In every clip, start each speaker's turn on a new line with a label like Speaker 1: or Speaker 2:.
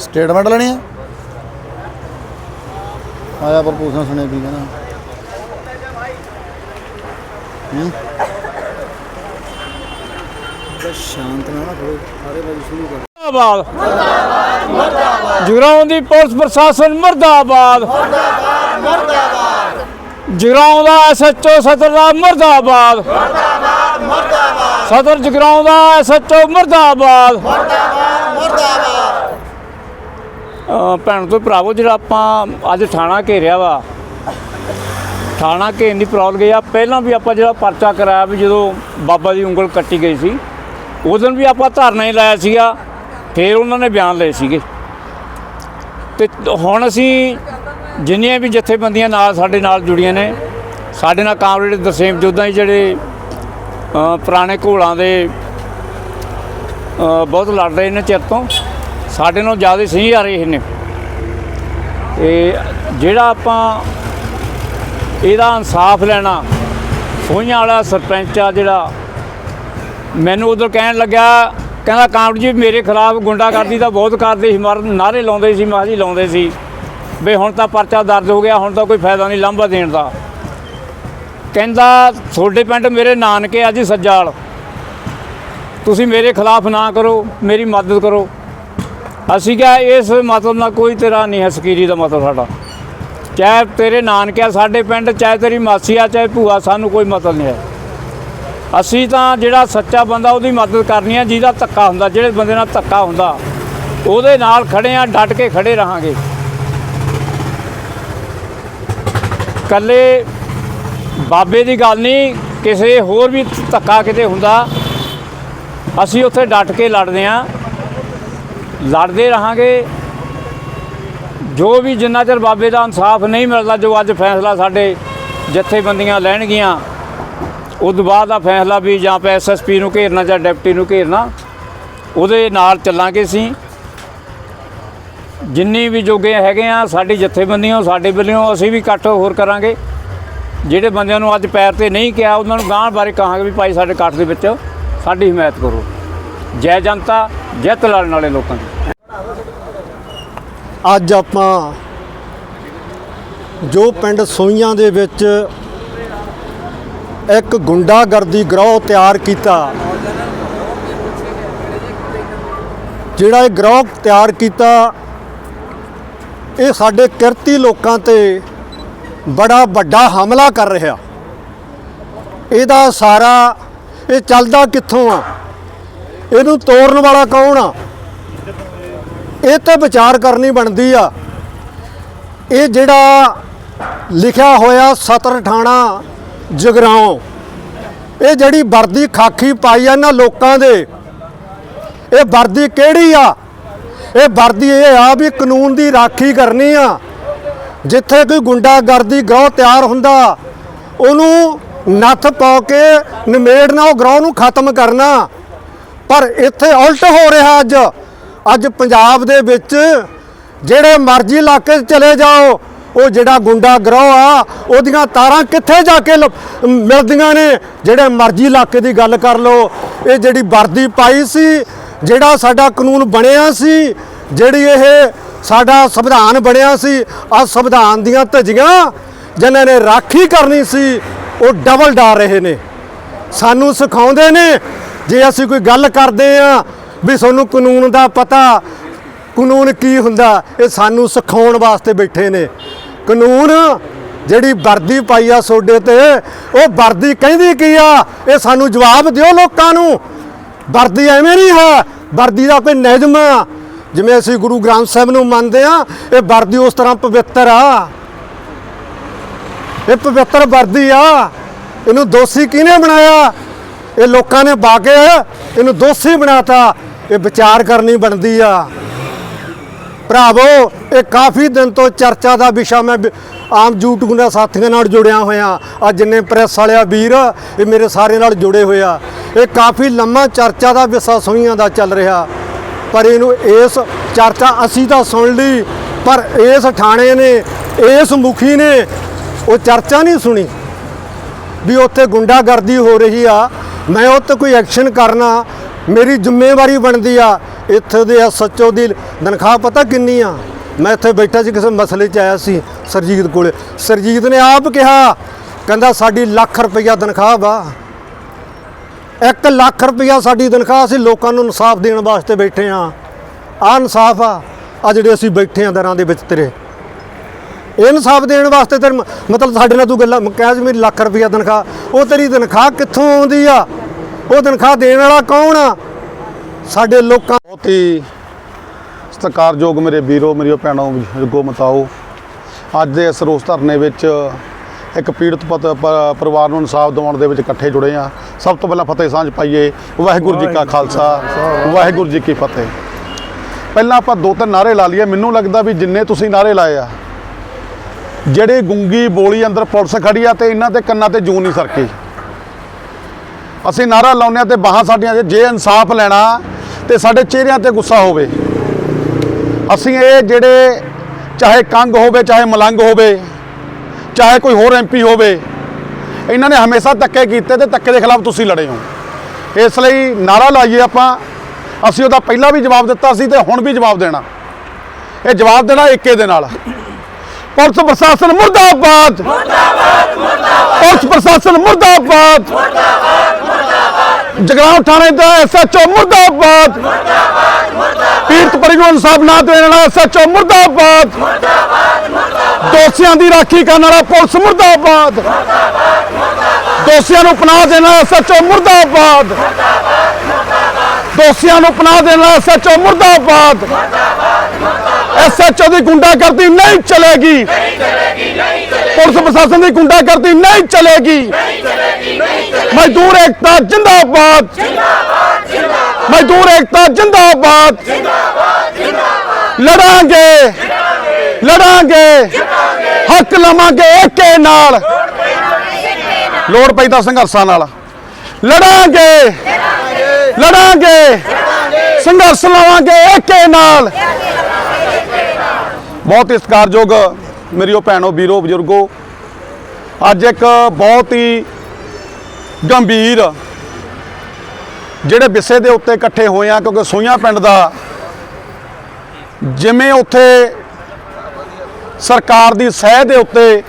Speaker 1: Statement ਲੈਣੀ ਆ ਆਇਆ ਪ੍ਰਪੋਜ਼ਲ ਸੁਣੇ ਵੀ ਕਹਿੰਦਾ ਹੂੰ ਬਸ ਸ਼ਾਂਤ ਨਾ ਨਾ ਥੋੜੇ ਸਾਰੇ ਬਾਜੀ ਸ਼ੁਰੂ ਕਰ
Speaker 2: ਮਰਦਾਬਾਦ ਜਗਰਾਉਂ ਦੀ ਪੁਲਿਸ ਪ੍ਰਸ਼ਾਸਨ ਮਰਦਾਬਾਦ। ਜਗਰਾਉਂ ਦਾ ਐਸਐਚਓ ਸਦਰ ਦਾ ਮਰਦਾਬਾਦ। ਸਦਰ ਜਗਰਾਉਂ ਦਾ ਐਸਐਚਓ ਮਰਦਾਬਾਦ। ਅਹ ਭੈਣ ਤੋਂ ਭਰਾਵੋ, ਜਿਹੜਾ ਆਪਾਂ ਅੱਜ ਥਾਣਾ ਘੇਰਿਆ ਵਾ, ਥਾਣਾ ਘੇਰਨ ਦੀ ਪ੍ਰੋਬਲਮ ਗਈ ਆ, ਪਹਿਲਾਂ ਵੀ ਆਪਾਂ ਜਿਹੜਾ ਪਰਚਾ ਕਰਾਇਆ ਵੀ ਜਦੋਂ ਬਾਬਾ ਦੀ ਉਂਗਲ ਕੱਟੀ ਗਈ ਸੀ, ਉਸ ਦਿਨ ਵੀ ਆਪਾਂ ਧਰਨਾ ਹੀ ਲਾਇਆ ਸੀਗਾ, ਫਿਰ ਉਹਨਾਂ ਨੇ ਬਿਆਨ ਲਏ ਸੀਗੇ। ਤੇ ਹੁਣ ਅਸੀਂ ਜਿੰਨੀਆਂ ਵੀ ਜਥੇਬੰਦੀਆਂ ਨਾਲ ਸਾਡੇ ਨਾਲ ਜੁੜੀਆਂ ਨੇ, ਸਾਡੇ ਨਾਲ ਕਾਮਰੇਡ ਦਰਸੇਮ ਜੋਧਾਂ ਜੀ ਜਿਹੜੇ ਪੁਰਾਣੇ ਘੋਲਾਂ ਦੇ ਬਹੁਤ ਲੜ ਰਹੇ ਨੇ ਚਿਰ ਤੋਂ, ਸਾਡੇ ਨਾਲ ਜ਼ਿਆਦਾ ਸਹੀ ਆ ਰਹੇ ਨੇ। ਤੇ ਜਿਹੜਾ ਆਪਾਂ ਇਹਦਾ ਇਨਸਾਫ ਲੈਣਾ ਸੋਹੀਆਂ ਵਾਲਾ ਸਰਪੰਚ ਆ ਜਿਹੜਾ, ਮੈਨੂੰ ਉਧਰ ਕਹਿਣ ਲੱਗਾ ਕਹਿੰਦਾ ਕਾਮੜ ਜੀ ਮੇਰੇ ਖਿਲਾਫ ਗੁੰਡਾਗਰਦੀ ਤਾਂ ਬਹੁਤ ਕਰਦੇ ਸੀ ਮਰ ਨਾਰੇ ਲਾਉਂਦੇ ਸੀ ਮਾਂ ਜੀ ਲਾਉਂਦੇ ਸੀ। ਵੀ ਹੁਣ ਤਾਂ ਪਰਚਾ ਦਰਜ ਹੋ ਗਿਆ, ਹੁਣ ਤਾਂ ਕੋਈ ਫਾਇਦਾ ਨਹੀਂ ਲਾਂਭਾ ਦੇਣ ਦਾ। ਕਹਿੰਦਾ, ਤੁਹਾਡੇ ਪਿੰਡ ਮੇਰੇ ਨਾਨਕੇ ਆ ਜੀ ਸੱਜਾਲ। ਤੁਸੀਂ ਮੇਰੇ ਖਿਲਾਫ ਨਾ ਕਰੋ, ਮੇਰੀ ਮਦਦ ਕਰੋ। ਅਸੀਂ ਕਿਹਾ, ਇਸ ਮਤਲਬ ਨਾਲ ਕੋਈ ਤੇਰਾ ਨਹੀਂ ਹੈ, ਸਕੀਰੀ ਦਾ ਮਤਲਬ ਸਾਡਾ। ਚਾਹੇ ਤੇਰੇ ਨਾਨਕੇ ਆ ਸਾਡੇ ਪਿੰਡ, ਚਾਹੇ ਤੇਰੀ ਮਾਸੀ ਆ, ਚਾਹੇ ਭੂਆ, ਸਾਨੂੰ ਕੋਈ ਮਤਲਬ ਨਹੀਂ ਹੈ। ਅਸੀਂ ਤਾਂ ਜਿਹੜਾ ਸੱਚਾ ਬੰਦਾ ਉਹਦੀ ਮਦਦ ਕਰਨੀ ਆ, ਜਿਹਦਾ ਧੱਕਾ ਹੁੰਦਾ, ਜਿਹੜੇ ਬੰਦੇ ਨਾਲ ਧੱਕਾ ਹੁੰਦਾ, ਉਹਦੇ ਨਾਲ ਖੜੇ ਆ, ਡਟ ਕੇ ਖੜੇ ਰਹਾਂਗੇ। ਕੱਲੇ ਬਾਬੇ ਦੀ ਗੱਲ ਨਹੀਂ, ਕਿਸੇ ਹੋਰ ਵੀ ਧੱਕਾ ਕਿਤੇ ਹੁੰਦਾ, ਅਸੀਂ ਉੱਥੇ ਡਟ ਕੇ ਲੜਦੇ ਆ। ਲੜਦੇ ਰਹਾਂਗੇ। ਜੋ ਵੀ ਜਿੰਨਾ ਚਿਰ ਬਾਬੇ ਦਾ ਇਨਸਾਫ ਨਹੀਂ ਮਿਲਦਾ, ਜੋ ਅੱਜ ਫੈਸਲਾ ਸਾਡੇ ਜਥੇਬੰਦੀਆਂ ਲੈਣਗੀਆਂ ਉਸ ਤੋਂ ਬਾਅਦ ਦਾ ਫੈਸਲਾ ਵੀ ਜਾਂ ਪੈ ਐਸਐਸਪੀ ਨੂੰ ਘੇਰਨਾ ਜਾਂ ਡਿਪਟੀ ਨੂੰ ਘੇਰਨਾ, ਉਹਦੇ ਨਾਲ ਚੱਲਾਂਗੇ ਅਸੀਂ। ਜਿੰਨੀ ਵੀ ਜੋਗੇ ਹੈਗੇ ਆ, ਸਾਡੀ ਜਥੇਬੰਦੀਆਂ, ਸਾਡੇ ਵੱਲੋਂ ਅਸੀਂ ਵੀ ਇਕੱਠ ਹੋਰ ਕਰਾਂਗੇ। ਜਿਹੜੇ ਬੰਦਿਆਂ ਨੂੰ ਅੱਜ ਪੈਰ ਤੇ ਨਹੀਂ ਕਿਹਾ, ਉਹਨਾਂ ਨੂੰ ਗਾਂਹ ਬਾਰੇ ਕਹਾਂਗੇ ਵੀ ਭਾਈ ਸਾਡੇ ਇਕੱਠ ਦੇ ਵਿੱਚ ਸਾਡੀ ਹਮਾਇਤ ਕਰੋ। ਜੈ ਜਨਤਾ ਜਿੱਤ ਲੜਨ ਵਾਲੇ ਲੋਕਾਂ ਦੀ।
Speaker 3: ਅੱਜ ਆਪਾਂ ਜੋ ਪਿੰਡ ਸੋਈਆਂ ਦੇ ਵਿੱਚ ਇੱਕ ਗੁੰਡਾਗਰਦੀ ਗਰੋਹ ਤਿਆਰ ਕੀਤਾ। ਜਿਹੜਾ ਇਹ ਗਰੋਹ ਤਿਆਰ ਕੀਤਾ, ਇਹ ਸਾਡੇ ਕਿਰਤੀ ਲੋਕਾਂ ਤੇ ਬੜਾ ਵੱਡਾ ਹਮਲਾ ਕਰ ਰਿਹਾ। ਇਹਦਾ ਸਾਰਾ ਇਹ ਚੱਲਦਾ ਕਿੱਥੋਂ ਆ? ਇਹਨੂੰ ਤੋੜਨ ਵਾਲਾ ਕੌਣ ਆ? ਇਹ ਤੇ ਵਿਚਾਰ ਕਰਨੀ ਬਣਦੀ ਆ। ਇਹ ਜਿਹੜਾ ਲਿਖਿਆ ਹੋਇਆ ਸਤਰ ਠਾਣਾ ਜਗਰਾਉਂ। ਇਹ ਜਿਹੜੀ ਵਰਦੀ ਖਾਕੀ ਪਾਈ ਆ ਇਹਨਾਂ ਲੋਕਾਂ ਦੇ, ਇਹ ਵਰਦੀ ਕਿਹੜੀ ਆ? ਇਹ ਵਰਦੀ ਇਹ ਆ ਵੀ ਕਾਨੂੰਨ ਦੀ ਰਾਖੀ ਕਰਨੀ ਆ। ਜਿੱਥੇ ਕੋਈ ਗੁੰਡਾਗਰਦੀ ਗਰੋਹ ਤਿਆਰ ਹੁੰਦਾ, ਉਹਨੂੰ ਨੱਥ ਪਾ ਕੇ ਨਿਮੇੜਨਾ, ਉਹ ਗਰੋਹ ਨੂੰ ਖਤਮ ਕਰਨਾ। ਪਰ ਇੱਥੇ ਉਲਟ ਹੋ ਰਿਹਾ ਅੱਜ। ਅੱਜ ਪੰਜਾਬ ਦੇ ਵਿੱਚ ਜਿਹੜੇ ਮਰਜ਼ੀ ਇਲਾਕੇ 'ਚ ਚਲੇ ਜਾਓ ਉਹ ਜਿਹੜਾ ਗੁੰਡਾ ਗਰੋਹ ਆ, ਉਹਦੀਆਂ ਤਾਰਾਂ ਕਿੱਥੇ ਜਾ ਕੇ ਲ- ਮਿਲਦੀਆਂ ਨੇ? ਜਿਹੜੇ ਮਰਜ਼ੀ ਇਲਾਕੇ ਦੀ ਗੱਲ ਕਰ ਲਓ, ਇਹ ਜਿਹੜੀ ਵਰਦੀ ਪਾਈ ਸੀ, ਜਿਹੜਾ ਸਾਡਾ ਕਾਨੂੰਨ ਬਣਿਆ ਸੀ, ਜਿਹੜੀ ਇਹ ਸਾਡਾ ਸੰਵਿਧਾਨ ਬਣਿਆ ਸੀ ਆ ਸੰਵਿਧਾਨ ਦੀਆਂ ਧੱਜੀਆਂ ਜਿਨ੍ਹਾਂ ਨੇ ਰਾਖੀ ਕਰਨੀ ਸੀ, ਉਹ ਡਬਲ ਡਾਰ ਰਹੇ ਨੇ। ਸਾਨੂੰ ਸਿਖਾਉਂਦੇ ਨੇ, ਜੇ ਅਸੀਂ ਕੋਈ ਗੱਲ ਕਰਦੇ ਆ ਵੀ ਤੁਹਾਨੂੰ ਕਾਨੂੰਨ ਦਾ ਪਤਾ, ਕਾਨੂੰਨ ਕੀ ਹੁੰਦਾ, ਇਹ ਸਾਨੂੰ ਸਿਖਾਉਣ ਵਾਸਤੇ ਬੈਠੇ ਨੇ। ਕਾਨੂੰਨ ਜਿਹੜੀ ਵਰਦੀ ਪਾਈ ਆ ਸੋਡੇ ਤੇ, ਉਹ ਵਰਦੀ ਕਹਿੰਦੀ ਕੀ ਆ? ਇਹ ਸਾਨੂੰ ਜਵਾਬ ਦਿਓ ਲੋਕਾਂ ਨੂੰ। ਵਰਦੀ ਐਵੇਂ ਨਹੀਂ ਹੈ। ਵਰਦੀ ਦਾ ਕੋਈ ਨਿਯਮ ਆ। ਜਿਵੇਂ ਅਸੀਂ ਗੁਰੂ ਗ੍ਰੰਥ ਸਾਹਿਬ ਨੂੰ ਮੰਨਦੇ ਆ, ਇਹ ਵਰਦੀ ਉਸ ਤਰ੍ਹਾਂ ਪਵਿੱਤਰ ਆ। ਇਹ ਪਵਿੱਤਰ ਵਰਦੀ ਆ। ਇਹਨੂੰ ਦੋਸ਼ੀ ਕਿਹਨੇ ਬਣਾਇਆ? ਇਹ ਲੋਕਾਂ ਨੇ ਬਾਗੇ ਇਹਨੂੰ ਦੋਸ਼ੀ ਬਣਾਤਾ। ਇਹ ਵਿਚਾਰ ਕਰਨੀ ਬਣਦੀ ਆ। ਭਰਾਵੋ, ਇਹ ਕਾਫੀ ਦਿਨ ਤੋਂ ਚਰਚਾ ਦਾ ਵਿਸ਼ਾ ਮੈਂ ਆਮ YouTube ਸਾਥੀਆਂ ਨਾਲ ਜੁੜਿਆ ਹੋਇਆ। ਆ ਜਿੰਨੇ ਪ੍ਰੈਸ ਵਾਲਿਆ ਵੀਰ, ਇਹ ਮੇਰੇ ਸਾਰੇ ਨਾਲ ਜੁੜੇ ਹੋਇਆ ਇਹ ਕਾਫੀ ਲੰਮਾ ਚਰਚਾ ਦਾ ਵਿਸ਼ਾ ਸੋਈਆਂ ਦਾ ਚੱਲ ਰਿਹਾ। ਪਰ ਇਹਨੂੰ ਇਸ ਚਰਚਾ ਅਸੀਂ ਤਾਂ ਸੁਣ ਲਈ, ਪਰ ਇਸ ਥਾਣੇ ਨੇ, ਇਸ ਮੁਖੀ ਨੇ ਉਹ ਚਰਚਾ ਨਹੀਂ ਸੁਣੀ। ਵੀ ਉੱਥੇ ਗੁੰਡਾਗਰਦੀ ਹੋ ਰਹੀ ਆ, ਮੈਂ ਉਹ ਤੇ ਕੋਈ ਐਕਸ਼ਨ ਕਰਨਾ, ਮੇਰੀ ਜ਼ਿੰਮੇਵਾਰੀ ਬਣਦੀ ਆ। ਇੱਥੇ ਦੇ ਐਸਐਚਓ ਦੀ ਤਨਖਾਹ ਪਤਾ ਕਿੰਨੀ ਆ? ਮੈਂ ਇੱਥੇ ਬੈਠਾ ਸੀ, ਕਿਸੇ ਮਸਲੇ 'ਚ ਆਇਆ ਸੀ ਸਰਜੀਤ ਕੋਲੇ। ਸਰਜੀਤ ਨੇ ਆਪ ਕਿਹਾ, ਕਹਿੰਦਾ ਸਾਡੀ ਲੱਖ ਰੁਪਈਆ ਤਨਖਾਹ ਵਾ। 1 ਲੱਖ ਰੁਪਈਆ ਸਾਡੀ ਤਨਖਾਹ ਅਸੀਂ ਲੋਕਾਂ ਨੂੰ ਇਨਸਾਫ ਦੇਣ ਵਾਸਤੇ ਬੈਠੇ ਆ। ਆ ਇਨਸਾਫ ਆ ਆ ਜਿਹੜੇ ਅਸੀਂ ਬੈਠੇ ਆ ਦਰਾਂ ਦੇ ਵਿੱਚ ਤੇਰੇ। ਇਹ ਇਨਸਾਫ ਦੇਣ ਵਾਸਤੇ ਤੇ ਮਤਲਬ ਸਾਡੇ ਨਾਲ ਤੂੰ ਗੱਲਾਂ, ਕਹਿ ਜੀ ਮੇਰੀ ਲੱਖ ਰੁਪਈਆ ਤਨਖਾਹ, ਉਹ ਤੇਰੀ ਤਨਖਾਹ ਕਿੱਥੋਂ ਆਉਂਦੀ ਆ? ਉਹ ਤਨਖਾਹ ਦੇਣ ਵਾਲਾ ਕੌਣ ਆ? ਸਾਡੇ ਲੋਕਾਂ
Speaker 4: ਬਹੁਤ ਹੀ ਸਤਿਕਾਰਯੋਗ ਮੇਰੇ ਵੀਰੋ ਮੇਰੀਓ ਭੈਣੋ ਬਜ਼ੁਰਗੋ ਮਤਾਓ। ਅੱਜ ਦੇ ਇਸ ਰੋਸ ਧਰਨੇ ਵਿੱਚ ਇੱਕ ਪੀੜਤ ਪਤ- ਪਰਿਵਾਰ ਨੂੰ ਇਨਸਾਫ ਦਿਵਾਉਣ ਦੇ ਵਿੱਚ ਇਕੱਠੇ ਜੁੜੇ ਆ ਸਭ ਤੋਂ ਪਹਿਲਾਂ ਫਤਿਹ ਸਾਂਝ ਪਾਈਏ। ਵਾਹਿਗੁਰੂ ਜੀ ਕਾ ਖਾਲਸਾ। ਵਾਹਿਗੁਰੂ ਜੀ ਕੀ ਫਤਿਹ। ਪਹਿਲਾਂ ਆਪਾਂ ਦੋ ਤਿੰਨ ਨਾਰੇ ਲਾ ਲਈਏ। ਮੈਨੂੰ ਲੱਗਦਾ ਵੀ ਜਿੰਨੇ ਤੁਸੀਂ ਨਾਰੇ ਲਾਏ ਆ ਜਿਹੜੇ ਗੁੰਗੀ ਬੋਲੀ ਅੰਦਰ ਪੁਲਿਸ ਖੜੀ ਆ ਤੇ ਇਹਨਾਂ ਤੇ ਕੰਨਾਂ ਤੇ ਜੂੰ ਨਹੀਂ ਸਰਕੀ। ਅਸੀਂ ਨਾਰਾ ਲਾਉਂਦੇ ਆ ਤੇ ਬਾਹਾਂ ਸਾਡੀਆਂ ਜੇ ਇਨਸਾਫ ਲੈਣਾ ਤੇ ਸਾਡੇ ਚਿਹਰਿਆਂ ਤੇ ਗੁੱਸਾ ਹੋਵੇ। ਅਸੀਂ ਇਹ ਜਿਹੜੇ ਚਾਹੇ ਕੰਗ ਹੋਵੇ, ਚਾਹੇ ਮਲੰਗ ਹੋਵੇ, ਚਾਹੇ ਕੋਈ ਹੋਰ ਐਮਪੀ ਹੋਵੇ, ਇਹਨਾਂ ਨੇ ਹਮੇਸ਼ਾ ਧੱਕੇ ਕੀਤੇ ਤੇ ਧੱਕੇ ਦੇ ਖਿਲਾਫ ਤੁਸੀਂ ਲੜੇ ਹੋ। ਇਸ ਲਈ ਨਾਰਾ ਲਾਈਏ ਆਪਾਂ। ਅਸੀਂ ਉਹਦਾ ਪਹਿਲਾਂ ਵੀ ਜਵਾਬ ਦਿੱਤਾ ਸੀ ਤੇ ਹੁਣ ਵੀ ਜਵਾਬ ਦੇਣਾ। ਇਹ ਜਵਾਬ ਦੇਣਾ ਏਕੇ ਦੇ ਨਾਲ। ਪੁਲਿਸ ਪ੍ਰਸ਼ਾਸਨ ਮੁਰਦਾਬਾਦ ਮੁਰਦਾਬਾਦ ਮੁਰਦਾਬਾਦ। ਪੁਲਿਸ ਪ੍ਰਸ਼ਾਸਨ ਮੁਰਦਾਬਾਦ। ਜਗਰਾਉਂ ਥਾਣੇ ਦਾ ਐਸਐਚਓ ਮੁਰਦਾਬਾਦ। ਮੁਰਦਾਬਾਦ ਮੁਰਦਾਬਾਦ। ਪੀੜਤ ਪਰਿਵਾਰ ਨੂੰ ਇਨਸਾਫ ਨਾ ਦੇਣ ਵਾਲਾ ਐਸਐਚਓ ਮੁਰਦਾਬਾਦ। ਮੁਰਦਾਬਾਦ ਮੁਰਦਾਬਾਦ। ਦੋਸ਼ੀਆਂ ਦੀ ਰਾਖੀ ਕਰਨ ਵਾਲਾ ਪੁਲਿਸ ਮੁਰਦਾਬਾਦ। ਮੁਰਦਾਬਾਦ ਮੁਰਦਾਬਾਦ। ਦੋਸ਼ੀਆਂ ਨੂੰ ਪਨਾਹ ਦੇਣ ਵਾਲਾ ਐਸਐਚਓ ਮੁਰਦਾਬਾਦ। ਦੋਸ਼ੀਆਂ ਨੂੰ ਪਨਾਹ ਦੇਣ ਵਾਲਾ ਐਸਐਚਓ ਮੁਰਦਾਬਾਦ। ਐਸਐਚਓ ਦੀ ਗੁੰਡਾਗਰਦੀ ਨਹੀਂ ਚਲੇਗੀ। ਨਹੀਂ ਚਲੇਗੀ ਨਹੀਂ ਚਲੇਗੀ। ਪੁਲਿਸ ਪ੍ਰਸ਼ਾਸਨ ਦੀ ਗੁੰਡਾਗਰਦੀ ਨਹੀਂ ਚਲੇਗੀ। ਮਜ਼ਦੂਰ ਏਕਤਾ ਜਿੰਦਾਬਾਦ। ਜਿੰਦਾਬਾਦ ਜਿੰਦਾਬਾਦ ਮਜ਼ਦੂਰ ਏਕਤਾ ਜਿੰਦਾਬਾਦ ਜਿੰਦਾਬਾਦ ਜਿੰਦਾਬਾਦ। ਲੜਾਂਗੇ। ਲੜਾਂਗੇ। ਹੱਕ ਲਵਾਂਗੇ ਏਕੇ ਨਾਲ। ਲੋੜ ਪਈ ਤਾਂ ਸੰਘਰਸ਼ਾਂ ਨਾਲ। ਲੜਾਂਗੇ। ਲੜਾਂਗੇ। ਸੰਘਰਸ਼ ਲਵਾਂਗੇ ਏਕੇ ਨਾਲ। ਬਹੁਤ ਹੀ ਸਤਿਕਾਰਯੋਗ ਮੇਰੀਓ ਭੈਣੋ, ਵੀਰੋ, ਬਜ਼ੁਰਗੋ, ਅੱਜ ਇੱਕ ਬਹੁਤ ਹੀ ਗੰਭੀਰ। ਜਿਹੜੇ ਵਿਸ਼ੇ ਦੇ ਉੱਤੇ ਇਕੱਠੇ ਹੋਏ ਆ, ਕਿਉਂਕਿ ਸੋਈਆਂ ਪਿੰਡ ਦਾ ਜਿਵੇਂ ਉੱਥੇ ਸਰਕਾਰ ਦੀ ਸਹਿ ਦੇ ਉੱਤੇ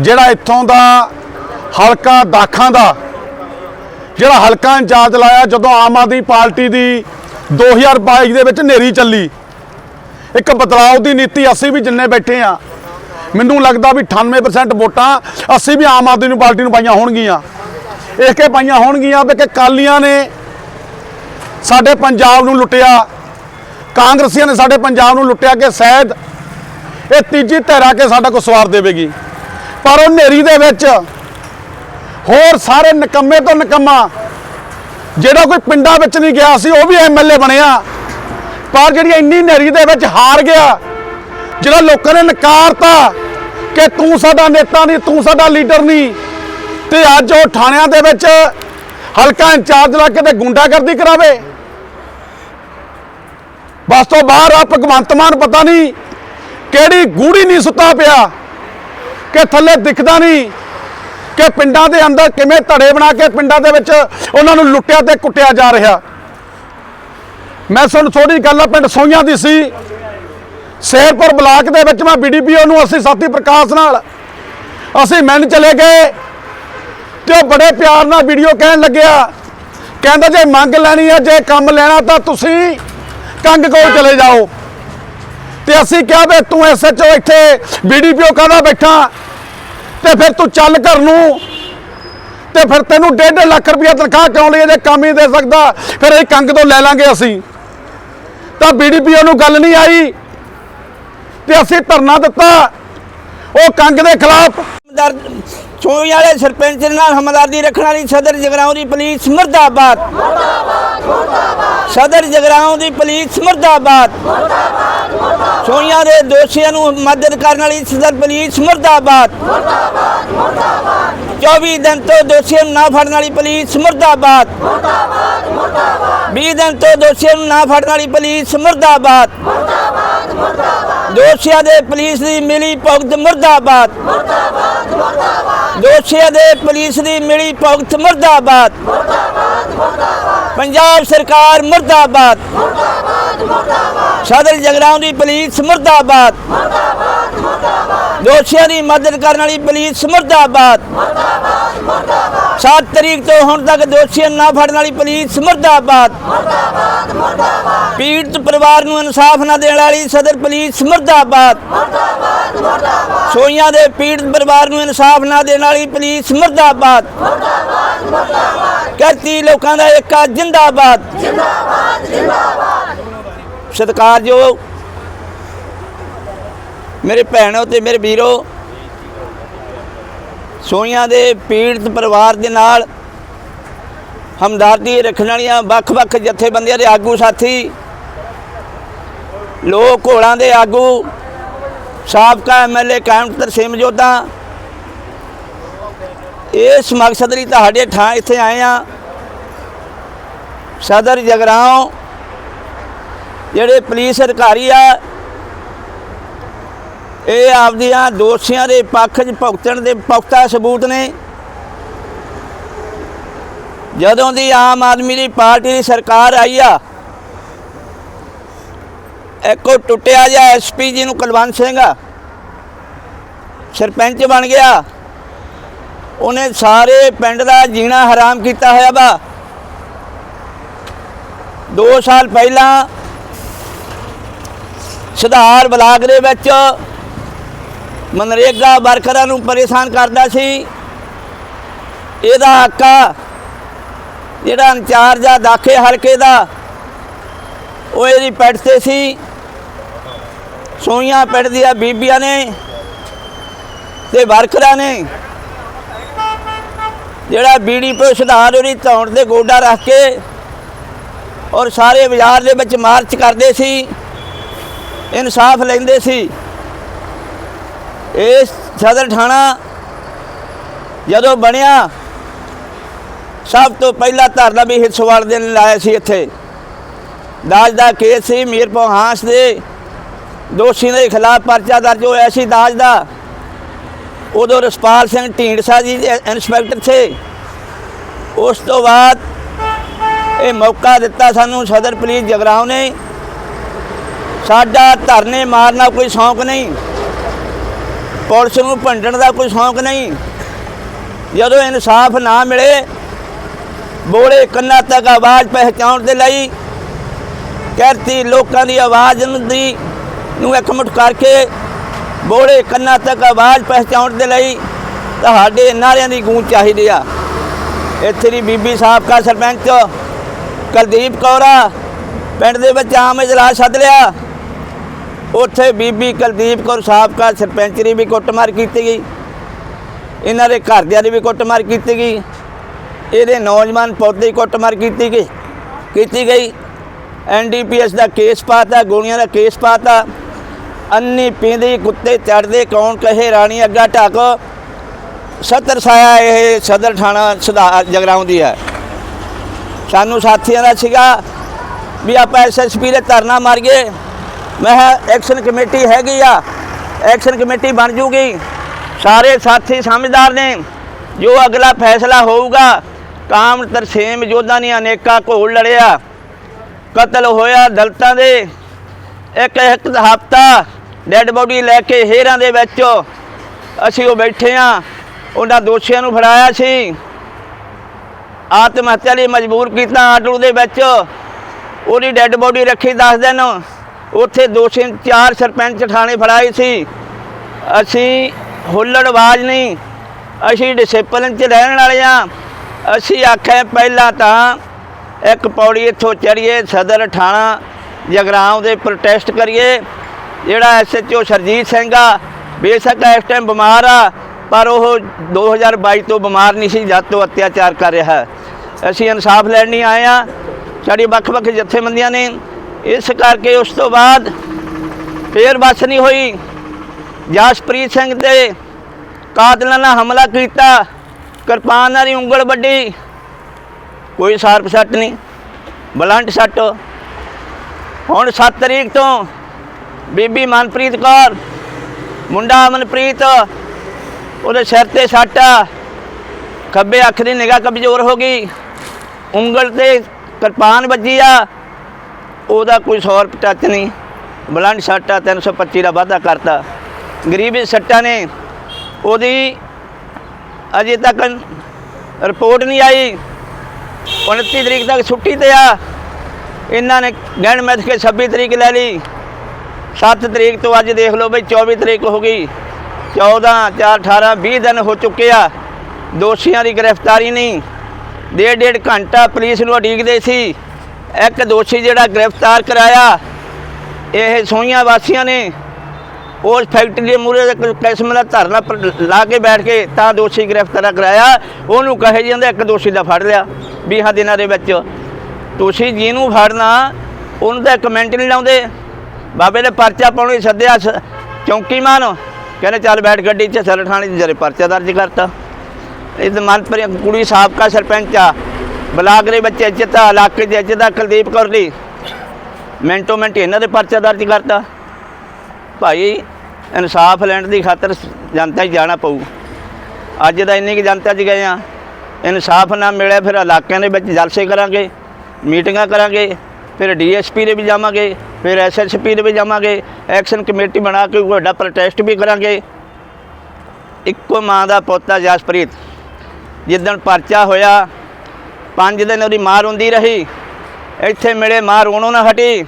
Speaker 4: ਜਿਹੜਾ ਇੱਥੋਂ ਦਾ ਹਲਕਾ ਦਾਖਾਂ ਦਾ, ਜਿਹੜਾ ਹਲਕਾ ਇੰਚਾਰਜ ਲਾਇਆ ਜਦੋਂ ਆਮ ਆਦਮੀ ਪਾਰਟੀ ਦੀ 2022 ਦੇ ਵਿੱਚ ਨੇਰੀ ਚੱਲੀ। ਇੱਕ ਬਦਲਾਅ ਦੀ ਨੀਤੀ ਅਸੀਂ ਵੀ ਜਿੰਨੇ ਬੈਠੇ ਆ, ਮੈਨੂੰ ਲੱਗਦਾ ਵੀ 98% ਵੋਟਾਂ ਅਸੀਂ ਵੀ ਆਮ ਆਦਮੀ ਨੂੰ ਪਾਰਟੀ ਨੂੰ ਪਾਈਆਂ ਹੋਣਗੀਆਂ। ਇਹ ਕਿ ਪਾਈਆਂ ਹੋਣਗੀਆਂ ਵੀ ਕਿ ਕਾਲੀਆਂ ਨੇ ਸਾਡੇ ਪੰਜਾਬ ਨੂੰ ਲੁੱਟਿਆ, ਕਾਂਗਰਸੀਆਂ ਨੇ ਸਾਡੇ ਪੰਜਾਬ ਨੂੰ ਲੁੱਟਿਆ ਕਿ ਸ਼ਾਇਦ ਇਹ ਤੀਜੀ ਧਿਰ ਕੇ ਸਾਡਾ ਕੋ ਸਵਾਰ ਦੇਵੇਗੀ। ਪਰ ਉਹ ਨੇਰੀ ਦੇ ਵਿੱਚ ਹੋਰ ਸਾਰੇ ਨਕੰਮੇ ਤੋਂ ਨਕੰਮਾ, ਜਿਹੜਾ ਕੋਈ ਪਿੰਡਾਂ ਵਿੱਚ ਨਹੀਂ ਗਿਆ ਸੀ, ਉਹ ਵੀ ਐਮਐਲਏ ਬਣਿਆ। ਪਰ ਜਿਹੜੀ ਇੰਨੀ ਨੇਰੀ ਦੇ ਵਿੱਚ ਹਾਰ ਗਿਆ, ਜਿਹੜਾ ਲੋਕਾਂ ਨੇ ਨਕਾਰਤਾ ਕਿ ਤੂੰ ਸਾਡਾ ਨੇਤਾ ਨਹੀਂ, ਤੂੰ ਸਾਡਾ ਲੀਡਰ ਨਹੀਂ ਤੇ ਅੱਜ ਉਹ ਥਾਣਿਆਂ ਦੇ ਵਿੱਚ ਹਲਕਾ ਇੰਚਾਰਜ ਲਾ ਕੇ ਤੇ ਗੁੰਡਾਗਰਦੀ ਕਰਾਵੇ। ਬਸ ਤੋਂ ਬਾਹਰ ਆ ਭਗਵੰਤ ਮਾਨ ਪਤਾ ਨਹੀਂ ਕਿਹੜੀ ਗੂੜੀ ਨਹੀਂ ਸੁੱਤਾ ਪਿਆ, ਕਿ ਥੱਲੇ ਦਿਖਦਾ ਨਹੀਂ ਕਿ ਪਿੰਡਾਂ ਦੇ ਅੰਦਰ ਕਿਵੇਂ ਧੜੇ ਬਣਾ ਕੇ ਪਿੰਡਾਂ ਦੇ ਵਿੱਚ ਉਹਨਾਂ ਨੂੰ ਲੁੱਟਿਆ ਤੇ ਕੁੱਟਿਆ ਜਾ ਰਿਹਾ। ਮੈਂ ਤੁਹਾਨੂੰ ਥੋੜੀ ਗੱਲ ਆ, ਪਿੰਡ ਸੋਈਆਂ ਦੀ ਸੀ। ਸ਼ੇਰਪੁਰ ਬਲਾਕ ਦੇ ਵਿੱਚ ਮੈਂ ਬੀਡੀਪੀਓ ਨੂੰ, ਅਸੀਂ ਸਾਥੀ ਪ੍ਰਕਾਸ਼ ਨਾਲ, ਅਸੀਂ ਮੈਨ ਚਲੇ ਗਏ। ਤੇ ਉਹ ਬੜੇ ਪਿਆਰ ਨਾਲ ਵੀਡੀਓ ਕਹਿਣ ਲੱਗਿਆ। ਕਹਿੰਦਾ, ਜੇ ਮੰਗ ਲੈਣੀ ਹੈ ਜੇ ਕੰਮ ਲੈਣਾ ਤਾਂ ਤੁਸੀਂ ਕੰਗ ਕੋਲ ਚਲੇ ਜਾਓ। ਤੇ ਅਸੀਂ ਕਿਹਾ ਵੀ ਤੂੰ ਐਸਐਚਓ ਇੱਥੇ ਬੀਡੀਪੀਓ ਕਾਹਦਾ ਬੈਠਾ? ਤੇ ਫਿਰ ਤੂੰ ਚੱਲ ਘਰ ਨੂੰ। ਤੇ ਫਿਰ ਤੈਨੂੰ 1.5 ਲੱਖ ਰੁਪਇਆ ਤਨਖਾਹ ਕਿਉਂ ਲਈ? ਜੇ ਕੰਮ ਹੀ ਦੇ ਸਕਦਾ, ਫਿਰ ਇਹ ਕੰਗ ਤੋਂ ਲੈ ਲਾਂਗੇ ਅਸੀਂ। ਤਾਂ ਬੀਡੀਪੀਓ ਨੂੰ ਗੱਲ ਨਹੀਂ ਆਈ। ਤੇ ਅਸੀਂ ਧਰਨਾ ਦਿੱਤਾ। ਉਹ ਕੰਗ ਦੇ ਖਿਲਾਫ
Speaker 5: ਹਮਦਰ ਚੋਈ ਵਾਲੇ ਸਰਪੰਚ ਨਾਲ ਹਮਦਰਦੀ ਰੱਖਣ ਵਾਲੀ ਸਦਰ ਜਗਰਾਉਂ ਦੀ ਪੁਲਿਸ ਮਰਦਾਬਾਦ। ਸਦਰ ਜਗਰਾਉਂ ਦੀ ਪੁਲਿਸ ਮੁਰਦਾਬਾਦ। ਚੋਰੀਆਂ ਦੇ ਦੋਸ਼ੀਆਂ ਨੂੰ ਮਦਦ ਕਰਨ ਵਾਲੀ ਸਦਰ ਪੁਲਿਸ ਮੁਰਦਾਬਾਦ। 24 ਦਿਨ ਤੋਂ ਦੋਸ਼ੀਆਂ ਨੂੰ ਨਾ ਫੜਨ ਵਾਲੀ ਪੁਲਿਸ ਮੁਰਦਾਬਾਦ। 20 ਦਿਨ ਤੋਂ ਦੋਸ਼ੀਆਂ ਨੂੰ ਨਾ ਫੜਨ ਵਾਲੀ ਪੁਲਿਸ ਮੁਰਦਾਬਾਦ। ਦੋਸ਼ੀਆਂ ਦੇ ਪੁਲਿਸ ਦੀ ਮਿਲੀ ਭੁਗਤ ਮੁਰਦਾਬਾਦ। ਦੋਸ਼ੀਆਂ ਦੇ ਪੁਲਿਸ ਦੀ ਮਿਲੀ ਭੁਗਤ ਮੁਰਦਾਬਾਦ। ਪੰਜਾਬ ਸਰਕਾਰ ਮੁਰਦਾਬਾਦ। ਸਦਰ ਜਗਰਾਉਂ ਦੀ ਪੁਲਿਸ ਮੁਰਦਾਬਾਦ। ਦੋਸ਼ੀਆਂ ਦੀ ਮਦਦ ਕਰਨ ਵਾਲੀ ਪੁਲਿਸ ਮੁਰਦਾਬਾਦ। 7 ਤਰੀਕ ਤੋਂ ਹੁਣ ਤੱਕ ਦੋਸ਼ੀਆਂ ਨੂੰ ਨਾ ਫੜਨ ਵਾਲੀ ਪੁਲਿਸ ਮੁਰਦਾਬਾਦ। ਪੀੜਤ ਪਰਿਵਾਰ ਨੂੰ ਇਨਸਾਫ ਨਾ ਦੇਣ ਵਾਲੀ ਸਦਰ ਪੁਲਿਸ ਮੁਰਦਾਬਾਦ। ਸੋਈਆਂ ਦੇ ਪੀੜਤ ਪਰਿਵਾਰ ਨੂੰ ਇਨਸਾਫ ਨਾ ਦੇਣ ਵਾਲੀ ਪੁਲਿਸ ਮਰਦਾਬਾਦ। ਕਰਤੀ ਲੋਕਾਂ ਦਾ ਏਕਾ ਜਿੰਦਾਬਾਦ। ਜਿੰਦਾਬਾਦ ਜਿੰਦਾਬਾਦ ਸਤਿਕਾਰਯੋਗ ਮੇਰੇ ਭੈਣੋ ਤੇ ਮੇਰੇ ਵੀਰੋ, ਸੋਈਆਂ ਦੇ ਪੀੜਤ ਪਰਿਵਾਰ ਦੇ ਨਾਲ ਹਮਦਰਦੀ ਰੱਖਣ ਵਾਲੀਆਂ ਵੱਖ-ਵੱਖ ਜਥੇਬੰਦੀਆਂ ਦੇ ਆਗੂ ਸਾਥੀ, ਲੋਕ ਘੋੜਾਂ ਦੇ ਆਗੂ ਸਾਬਕਾ ਐਮਐਲਏ ਕਾਇਮ ਸਿੰਘ ਜੋਧਾ ਇਸ ਮਕਸਦ ਲਈ ਤੁਹਾਡੇ ਥਾਂ ਇੱਥੇ ਆਏ ਆ ਸਦਰ ਜਗਰਾਉਂ, ਜਿਹੜੇ ਪੁਲਿਸ ਅਧਿਕਾਰੀ ਆ, ਇਹ ਆਪਦੀਆਂ ਦੋਸ਼ੀਆਂ ਦੇ ਪੱਖ 'ਚ ਭੁਗਤਣ ਦੇ ਪੁਖਤਾ ਸਬੂਤ ਨੇ। ਜਦੋਂ ਦੀ ਆਮ ਆਦਮੀ ਦੀ ਪਾਰਟੀ ਦੀ ਸਰਕਾਰ ਆਈ ਆ ਇੱਕੋ ਟੁੱਟਿਆ ਜਿਹਾ ਐਸਪੀ ਜੀ ਨੂੰ ਕੁਲਵੰਤ ਸਿੰਘ ਸਰਪੰਚ ਬਣ ਗਿਆ। ਉਹਨੇ ਸਾਰੇ ਪਿੰਡ ਦਾ ਜੀਣਾ ਹਰਾਮ ਕੀਤਾ ਹੋਇਆ ਵਾ। 2 ਸਾਲ ਪਹਿਲਾਂ ਸੁਧਾਰ ਬਲਾਕ ਦੇ ਵਿੱਚ ਮਨਰੇਗਾ ਵਰਕਰਾਂ ਨੂੰ ਪਰੇਸ਼ਾਨ ਕਰਦਾ ਸੀ। ਇਹਦਾ ਆਕਾ ਜਿਹੜਾ ਇੰਚਾਰਜ ਆ ਦਾਖੇ ਹਲਕੇ ਦਾ, ਉਹ ਇਹਦੀ ਪੈਟ ਤੇ ਸੀ। ਸੋਈਆਂ ਪਿੰਡ ਦੀਆਂ ਬੀਬੀਆਂ ਨੇ ਤੇ ਵਰਕਰਾਂ ਨੇ। ਜਿਹੜਾ ਬੀੜੀ ਪੇ ਸੁਧਾਰ ਉਹਦੀ ਧੌਣ ਦੇ ਗੋਡਾ ਰੱਖ ਕੇ ਔਰ ਸਾਰੇ ਬਾਜ਼ਾਰ ਦੇ ਵਿੱਚ ਮਾਰਚ ਕਰਦੇ ਸੀ, ਇਨਸਾਫ ਲੈਂਦੇ ਸੀ। ਇਸ ਸਦਰ ਥਾਣਾ ਜਦੋਂ ਬਣਿਆ, ਸਭ ਤੋਂ ਪਹਿਲਾ ਧਰਨਾ ਵੀ ਹਿੱਸਵਾਲ ਦੇ ਨੇ ਲਾਇਆ ਸੀ ਇੱਥੇ। ਦਾਜ ਦਾ ਕੇਸ ਸੀ ਮੀਰਪੁਰ ਹਾਂਸ ਦੇ। ਦੋਸ਼ੀ ਦੇ ਖਿਲਾਫ ਪਰਚਾ ਦਰਜ ਹੋਇਆ ਸੀ ਦਾਜ ਦਾ। ਉਦੋਂ ਰਸਪਾਲ ਸਿੰਘ ਢੀਂਡਸਾ ਜੀ ਦੇ ਇੰਸਪੈਕਟਰ ਸੀ ਉਸ ਤੋਂ ਬਾਅਦ ਇਹ ਮੌਕਾ ਦਿੱਤਾ ਸਾਨੂੰ ਸਦਰ ਪੁਲਿਸ ਜਗਰਾਉਂ ਨੇ। ਸਾਡਾ ਧਰਨੇ ਮਾਰਨਾ ਕੋਈ ਸ਼ੌਂਕ ਨਹੀਂ। ਪੁਲਿਸ ਨੂੰ ਭੰਡਣ ਦਾ ਕੋਈ ਸ਼ੌਂਕ ਨਹੀਂ। ਜਦੋਂ ਇਨਸਾਫ ਨਾ ਮਿਲੇ, ਬੋਲੇ ਕੰਨਾਂ ਤੱਕ ਆਵਾਜ਼ ਪਹਿਚਾਉਣ ਦੇ ਲਈ, ਕਹਿਤੀ ਲੋਕਾਂ ਦੀ ਆਵਾਜ਼ ਨੂੰ ਦੀ ਨੂੰ ਇਕਮੁੱਠ ਕਰਕੇ ਬੋਲੇ ਕੰਨਾਂ ਤੱਕ ਆਵਾਜ਼ ਪਹੁੰਚਾਉਣ ਦੇ ਲਈ ਤੁਹਾਡੇ ਨਾਰਿਆਂ ਦੀ ਗੂੰਜ ਚਾਹੀਦੀ ਆ। ਇੱਥੇ ਦੀ ਬੀਬੀ ਸਾਹਿਬ ਕਾ ਸਰਪੰਚ ਕੁਲਦੀਪ ਕੌਰਾ ਪਿੰਡ ਦੇ ਵਿੱਚ ਆਮ ਇਜਲਾਸ ਸੱਦ ਲਿਆ। ਉੱਥੇ ਬੀਬੀ ਕੁਲਦੀਪ ਕੌਰ ਸਾਬਕਾ ਸਰਪੰਚ ਦੀ ਵੀ ਕੁੱਟਮਾਰ ਕੀਤੀ ਗਈ। ਇਹਨਾਂ ਦੇ ਘਰਦਿਆਂ ਦੀ ਵੀ ਕੁੱਟਮਾਰ ਕੀਤੀ ਗਈ। ਇਹਦੇ ਨੌਜਵਾਨ ਪੁੱਤ ਦੀ ਕੁੱਟਮਾਰ ਕੀਤੀ ਗਈ ਕੀਤੀ ਗਈ। ਐਨਡੀਪੀਐਸ ਦਾ ਕੇਸ ਪਾਤਾ, ਗੋਲੀਆਂ ਦਾ ਕੇਸ ਪਾਤਾ। ਅੰਨੀ ਪੀਂਦੀ, ਕੁੱਤੇ ਚੜਦੇ ਕੌਣ ਕਹੇ ਰਾਣੀ ਅੱਗਾ ਢੱਕ। ਸਦਰ ਸਾਇਆ ਇਹ ਸਦਰ ਥਾਣਾ ਸੁਧਾਰ ਜਗਰਾਉਂਦੀ ਹੈ। ਸਾਨੂੰ ਸਾਥੀਆਂ ਦਾ ਸੀਗਾ ਵੀ ਆਪਾਂ ਐਸਐਸਪੀ ਦੇ ਧਰਨਾ ਮਾਰੀਏ। ਮੈਂ ਐਕਸ਼ਨ ਕਮੇਟੀ ਹੈਗੀ ਆ, ਐਕਸ਼ਨ ਕਮੇਟੀ ਬਣ ਜੂਗੀ। ਸਾਰੇ ਸਾਥੀ ਸਮਝਦਾਰ ਨੇ, ਜੋ ਅਗਲਾ ਫੈਸਲਾ ਹੋਊਗਾ, ਕਾਮ ਤਰਸੇਮ ਯੋਧਾ ਨੇ ਅਨੇਕਾਂ ਘੋਲ ਲੜਿਆ। ਕਤਲ ਹੋਇਆ ਦਲਤਾਂ ਦੇ। ਇੱਕ ਇੱਕ ਹਫਤਾ ਡੈੱਡ ਬੋਡੀ ਲੈ ਕੇ ਹੇਰਾਂ ਦੇ ਵਿੱਚ ਅਸੀਂ ਉਹ ਬੈਠੇ ਆ, ਉਹਨਾਂ ਦੋਸ਼ੀਆਂ ਨੂੰ ਫੜਾਇਆ ਸੀ। ਆਤਮ ਹੱਤਿਆ ਲਈ ਮਜਬੂਰ ਕੀਤਾ ਆਟੋ ਦੇ ਵਿੱਚ। ਉਹਦੀ ਡੈੱਡ ਬੋਡੀ ਰੱਖੀ 10 ਦਿਨ। ਉੱਥੇ ਦੋਸ਼ੀ ਚਾਰ ਸਰਪੰਚ ਥਾਣੇ ਫੜਾਏ ਸੀ। ਅਸੀਂ ਹੁੱਲੜਬਾਜ਼ ਨਹੀਂ, ਅਸੀਂ ਡਿਸਪਲਿਨ 'ਚ ਰਹਿਣ ਵਾਲੇ ਆ। ਅਸੀਂ ਆਖਿਆ ਪਹਿਲਾਂ ਤਾਂ ਇੱਕ ਪੌੜੀ ਇੱਥੋਂ ਚੜੀਏ ਸਦਰ ਥਾਣਾ ਜਗਰਾਉਂ ਦੇ ਪ੍ਰੋਟੈਸਟ ਕਰੀਏ। ਜਿਹੜਾ ਐਸਐਚਓ ਸਰਜੀਤ ਸਿੰਘ ਆ, ਬੇਸ਼ੱਕ ਇਸ ਟਾਈਮ ਬਿਮਾਰ ਆ, ਪਰ ਉਹ 2022 ਤੋਂ ਬਿਮਾਰ ਨਹੀਂ ਸੀ, ਜਦ ਤੋਂ ਅਤਿਆਚਾਰ ਕਰ ਰਿਹਾ ਹੈ। ਅਸੀਂ ਇਨਸਾਫ ਲੈਣ ਨਹੀਂ ਆਏ ਆ ਸਾਡੀ ਵੱਖ-ਵੱਖ ਜਥੇਬੰਦੀਆਂ ਨੇ ਇਸ ਕਰਕੇ ਉਸ ਤੋਂ ਬਾਅਦ ਫੇਰ ਬਸ ਨਹੀਂ ਹੋਈ। ਜਸਪ੍ਰੀਤ ਸਿੰਘ ਤੇ ਕਾਤਲਾਂ ਨਾਲ ਹਮਲਾ ਕੀਤਾ। ਕਿਰਪਾਨ ਨਾਲ ਹੀ ਉਂਗਲ ਵੱਡੀ ਕੋਈ ਸ਼ਾਰਪ ਸੱਟ ਨਹੀਂ, ਬਲੰਟ ਸੱਟ। ਹੁਣ 7 ਤਰੀਕ ਤੋਂ ਬੀਬੀ ਮਨਪ੍ਰੀਤ ਕੌਰ, ਮੁੰਡਾ ਅਮਨਪ੍ਰੀਤ ਉਹਦੇ ਸਿਰ ਤੇ ਸੱਟ ਆ। ਖੱਬੇ ਅੱਖ ਦੀ ਨਿਗਾਹ ਕਮਜ਼ੋਰ ਹੋ ਗਈ। ਉਂਗਲ ਤੇ ਕਿਰਪਾਨ ਵੱਜੀ ਆ। ਉਹਦਾ ਕੋਈ 100 ਟੱਚ ਨਹੀਂ। ਬਲੰਡ ਸੱਟ ਆ 325 ਦਾ ਵਾਧਾ ਕਰਤਾ। ਗਰੀਬੀ ਸੱਟਾਂ ਨੇ। ਉਹਦੀ ਅਜੇ ਤੱਕ ਰਿਪੋਰਟ ਨਹੀਂ ਆਈ। 29 ਤਰੀਕ ਤੱਕ ਛੁੱਟੀ ਤੇ ਆ। ਇਹਨਾਂ ਨੇ ਗਹਿਣ ਮੈਥ ਕੇ 26 ਤਰੀਕ ਲੈ ਲਈ। 7 ਤਰੀਕ ਤੋਂ ਅੱਜ ਦੇਖ ਲਓ ਬਈ 24 ਤਰੀਕ ਹੋ ਗਈ। 14 4 18 20 ਦਿਨ ਹੋ ਚੁੱਕੇ ਆ। ਦੋਸ਼ੀਆਂ ਦੀ ਗ੍ਰਿਫਤਾਰੀ ਨਹੀਂ। ਡੇਢ ਡੇਢ ਘੰਟਾ ਪੁਲਿਸ ਨੂੰ ਉਡੀਕਦੇ ਸੀ। ਇੱਕ ਦੋਸ਼ੀ ਜਿਹੜਾ ਗ੍ਰਿਫਤਾਰ ਕਰਾਇਆ, ਇਹ ਸੋਈਆਂ ਵਾਸੀਆਂ ਨੇ। ਉਸ ਫੈਕਟਰੀ ਦੇ ਮੂਹਰੇ ਇੱਕ ਕਿਸਮ ਦਾ ਧਰਨਾ ਲਾ ਕੇ ਬੈਠ ਕੇ ਤਾਂ ਦੋਸ਼ੀ ਗ੍ਰਿਫਤਾਰ ਕਰਾਇਆ। ਉਹਨੂੰ ਕਹੇ ਜਾਂਦੇ ਇੱਕ ਦੋਸ਼ੀ ਦਾ ਫੜ ਲਿਆ 20 ਦਿਨਾਂ ਦੇ ਵਿੱਚ। ਤੁਸੀਂ ਜਿਹਨੂੰ ਫੜਨਾ, ਉਹਨੂੰ ਤਾਂ ਕਮੈਂਟ ਨਹੀਂ ਲਾਉਂਦੇ। ਬਾਬੇ ਨੇ ਪਰਚਾ ਪਾਉਣ ਲਈ ਸੱਦਿਆ ਚੌਂਕੀ ਮਾਨ। ਕਹਿੰਦੇ ਚੱਲ ਬੈਠ ਗੱਡੀ 'ਚ, ਸਰ ਥਾਣੇ 'ਚ ਜਰੇ ਪਰਚਾ ਦਰਜ ਕਰਤਾ। ਇਸ ਮਨਪ੍ਰੀਤ ਕੁੜੀ ਸਾਬਕਾ ਸਰਪੰਚ ਆ। ਬਲਾਕ ਦੇ ਬੱਚੇ ਇੱਜ਼ਤ ਆ, ਇਲਾਕੇ ਦੀ ਇੱਜ਼ਤ ਆ, ਕੁਲਦੀਪ ਕੌਰ ਦੀ। ਮਿੰਟੋ ਮਿੰਟ ਇਹਨਾਂ ਦੇ ਪਰਚਾ ਦਰਜ ਕਰਤਾ। ਭਾਈ, ਇਨਸਾਫ ਲੈਣ ਦੀ ਖਾਤਰ ਜਨਤਾ ਹੀ ਜਾਣਾ ਪਊ। ਅੱਜ ਦਾ ਇੰਨੀ ਕਿ ਜਨਤਾ 'ਚ ਗਏ ਆ। ਇਨਸਾਫ ਨਾ ਮਿਲਿਆ, ਫਿਰ ਇਲਾਕਿਆਂ ਦੇ ਵਿੱਚ ਜਲਸੇ ਕਰਾਂਗੇ, ਮੀਟਿੰਗਾਂ ਕਰਾਂਗੇ। ਫਿਰ ਡੀਐਸਪੀ ਦੇ ਵੀ ਜਾਵਾਂਗੇ, ਫਿਰ ਐਸਐਸਪੀ ਦੇ ਵੀ ਜਾਵਾਂਗੇ, ਐਕਸ਼ਨ ਕਮੇਟੀ ਬਣਾ ਕੇ ਵੱਡਾ ਪ੍ਰੋਟੈਸਟ ਵੀ ਕਰਾਂਗੇ। ਇੱਕੋ ਮਾਂ ਦਾ ਪੋਤਾ ਜਸਪ੍ਰੀਤ। ਜਿੱਦਣ ਪਰਚਾ ਹੋਇਆ, ਪੰਜ ਦਿਨ ਉਹਦੀ ਮਾਂ ਰੋਂਦੀ ਰਹੀ। ਇੱਥੇ ਮਿਲੇ ਮਾਂ ਰੋਣੋਂ ਨਾ ਹਟੀ।